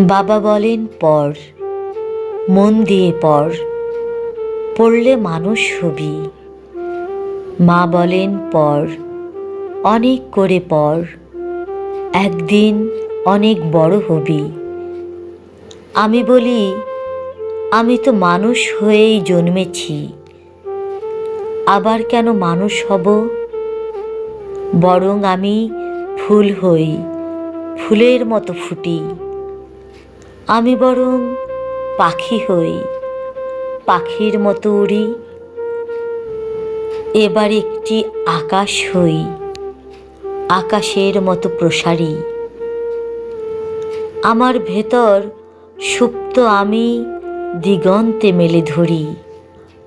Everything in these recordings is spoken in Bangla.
বাবা বলেন, পর। মন দিয়ে পর। পড়লে মানুষ হবি। মা বলেন, পর। অনেক করে পর। একদিন অনেক বড় হবি। আমি বলি, আমি তো মানুষ হয়েই জন্মেছি। আবার কেন মানুষ হব? বরং আমি ফুল হই, ফুলের মতো ফুটি। আমি বরং পাখি হই, পাখির মতো উড়ি। এবার একটি আকাশ হই, আকাশের মতো প্রসারী। আমার ভেতর সুপ্ত আমি দিগন্তে মেলে ধরি।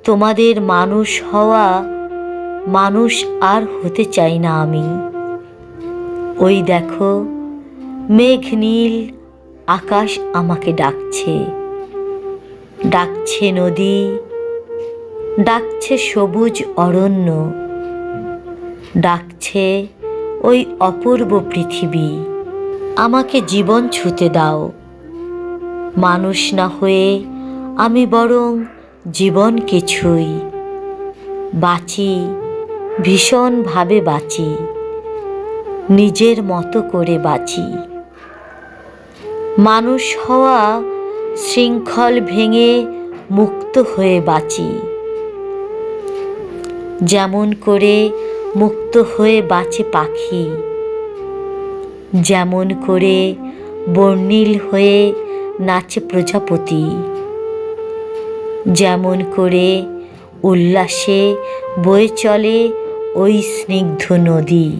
তোমাদের মানুষ হওয়া মানুষ আর হতে চাই না আমি। ওই দেখো, মেঘ নীল আকাশ আমাকে ডাকছে। ডাকছে নদী, ডাকছে সবুজ অরণ্য, ডাকছে ওই অপূর্ব পৃথিবী। আমাকে জীবন ছুতে দাও। মানুষ না হয়ে আমি বরং জীবন কিছুই। বাঁচি, ভীষণভাবে বাঁচি, নিজের মতো করে বাঁচি। মানুষ হওয়া শৃঙ্খল ভেঙে মুক্ত হয়ে বাঁচি। যেমন করে মুক্ত হয়ে বাঁচে পাখি, যেমন করে বর্ণিল হয়ে নাচে প্রজাপতি, যেমন করে উল্লাসে বয়ে চলে ওই স্নিগ্ধ নদী।